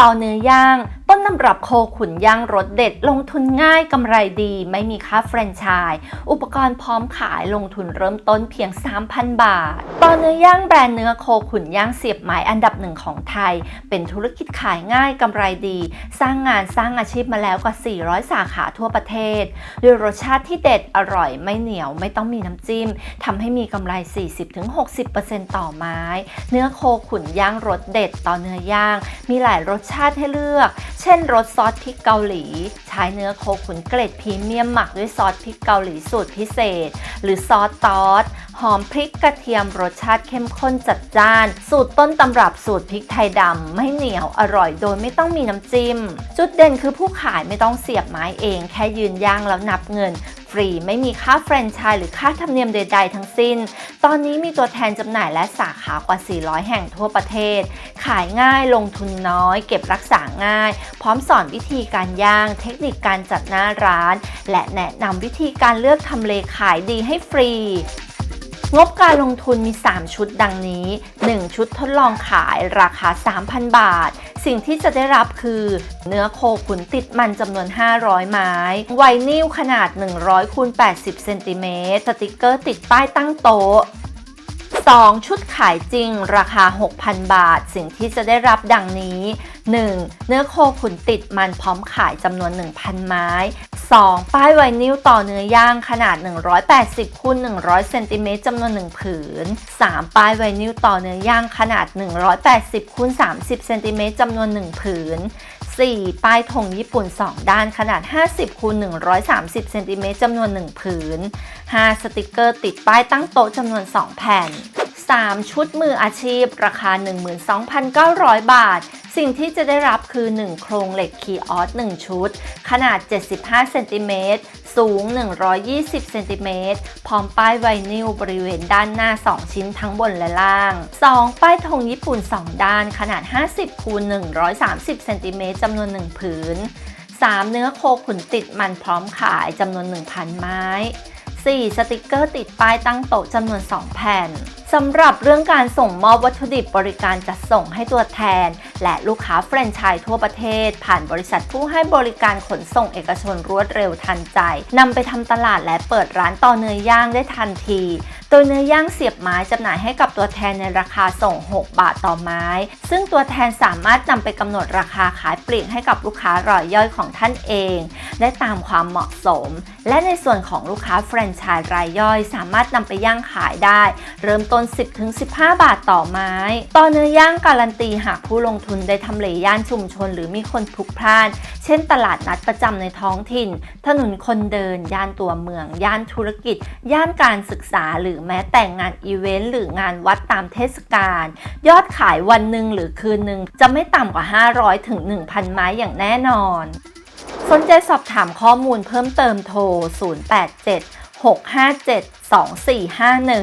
ต่อเนื้อย่างต้นตำรับโคขุนย่างรสเด็ด ลงทุนง่ายกำไรดี ไม่มีค่าแฟรนไชส์อุปกรณ์พร้อมขายลงทุนเริ่มต้นเพียง 3,000 บาทต่อเนื้อย่างแบรนด์เนื้อโคขุนย่างเสียบไม้อันดับหนึ่งของไทย เป็นธุรกิจขายง่ายกำไรดี สร้างงานสร้างอาชีพมาแล้วกว่า 400 สาขาทั่วประเทศด้วยรสชาติที่เด็ดอร่อยไม่เหนียวไม่ต้องมีน้ำจิ้มทำให้มีกำไร 40-60%ต่อไม้ เนื้อโคขุนย่างรสเด็ดต่อเนื้อย่างมีหลายรสชาติให้เลือก เช่นรสซอสพริกเกาหลี ใช้เนื้อโคขุนเกรดพรีเมียมหมักด้วยซอสพริกเกาหลีสูตรพิเศษ หรือซอสตอสหอมพริกกระเทียมรสชาติเข้มข้นจัดจ้าน สูตรต้นตำรับสูตรพริกไทยดำไม่เหนียวอร่อยโดยไม่ต้องมีน้ำจิ้ม จุดเด่นคือผู้ขายไม่ต้องเสียบไม้เอง แค่ยืนย่างแล้วนับเงินฟรีไม่มีค่าแฟรนไชส์หรือค่าธรรมเนียมใด ๆ ทั้งสิ้น ตอนนี้มีตัวแทนจำหน่ายและสาขากว่า 400 แห่งทั่วประเทศ ขายง่ายลงทุนน้อย เก็บรักษาง่าย พร้อมสอนวิธีการย่าง เทคนิคการจัดหน้าร้าน และแนะนำวิธีการเลือกทำเลขายดีให้ฟรี งบการลงทุนมี 3 ชุดดังนี้ 1 ชุดทดลองขายราคา 3,000 บาท สิ่งที่จะได้รับคือ เนื้อโคขุนติดมันจำนวน 500 ไม้ ไวนิลขนาด 100คูณ80 เซนติเมตร สติกเกอร์ติดป้ายตั้งโต๊ะ 2 ชุดขายจริงราคา 6,000 บาท สิ่งที่จะได้รับดังนี้ 1. เนื้อโคขุนติดมันพร้อมขายจำนวน 1,000 ไม้ 2. ป้ายไวนิลต่อเนื้อย่างขนาด 180คูณ100เซนติเมตรจำนวน 1 ผืน 3. ป้ายไวนิลต่อเนื้อย่างขนาด 180คูณ30เซนติเมตรจำนวน 1 ผืน 4. ป้ายธงญี่ปุ่น 2 ด้านขนาด 50คูณ130เซนติเมตรจำนวน 1 ผืน 5. สติกเกอร์ติดป้ายตั้งโต๊ะจำนวน 2 แผ่น 3 ชุดมืออาชีพ ราคา 12,900 บาท สิ่งที่จะได้รับคือ 1 โครงเหล็กคีออส1ชุด ขนาด 75 เซนติเมตร สูง 120 เซนติเมตร พร้อมป้ายไวนิลบริเวณด้านหน้า 2 ชิ้นทั้งบนและล่าง 2 ป้ายธงญี่ปุ่น 2 ด้าน ขนาด 50คูณ130 เซนติเมตรจำนวน 1 ผืน 3 เนื้อโคขุนติดมันพร้อมขายจำนวน 1,000 ไม้ 4. สติกเกอร์ติดป้ายตั้งโต๊ะจำนวน 2 แผ่นสำหรับเรื่องการส่งมอบวัตถุดิบบริการจัดส่งให้ตัวแทน และลูกค้าแฟรนไชส์ทั่วประเทศ ผ่านบริษัทผู้ให้บริการขนส่งเอกชนรวดเร็วทันใจนำไปทำตลาดและเปิดร้านต่อเนื้อย่างได้ทันที ดยเนื้อย่างเสียบไม้จำหน่ายให้กับตัวแทนในราคาส่ง 6 บาทต่อไม้ ซึ่งตัวแทนสามารถนำไปกำหนดราคาขายปลีกให้กับลูกค้ารายย่อยของท่านเอง ได้ตามความเหมาะสม และในส่วนของลูกค้าแฟรนไชส์รายย่อย สามารถนำไปย่างขายได้ เริ่มต้น 10-15 บาทต่อไม้ ต่อเนื้อย่างการันตีหากผู้ลงทุนได้ทำเลย่านชุมชน หรือมีคนพลุกพล่าน เช่น ตลาดนัดประจำในท้องถิ่น ถนนคนเดิน ย่านตัวเมือง ย่านธุรกิจ ย่านการศึกษาหรือแม้แต่งานอีเวนต์หรืองานวัดตามเทศกาลยอดขายวันหนึ่งหรือคืนหนึ่งจะไม่ต่ำกว่า 500 ถึง 1,000 ไม้อย่างแน่นอน สนใจสอบถามข้อมูลเพิ่มเติมโทร 087 657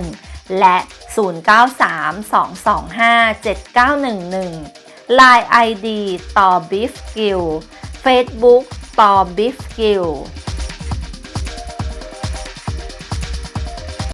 2451 และ 093 225 7911 Line ID ต่อ Beef Gill Facebook ต่อ Beef Gill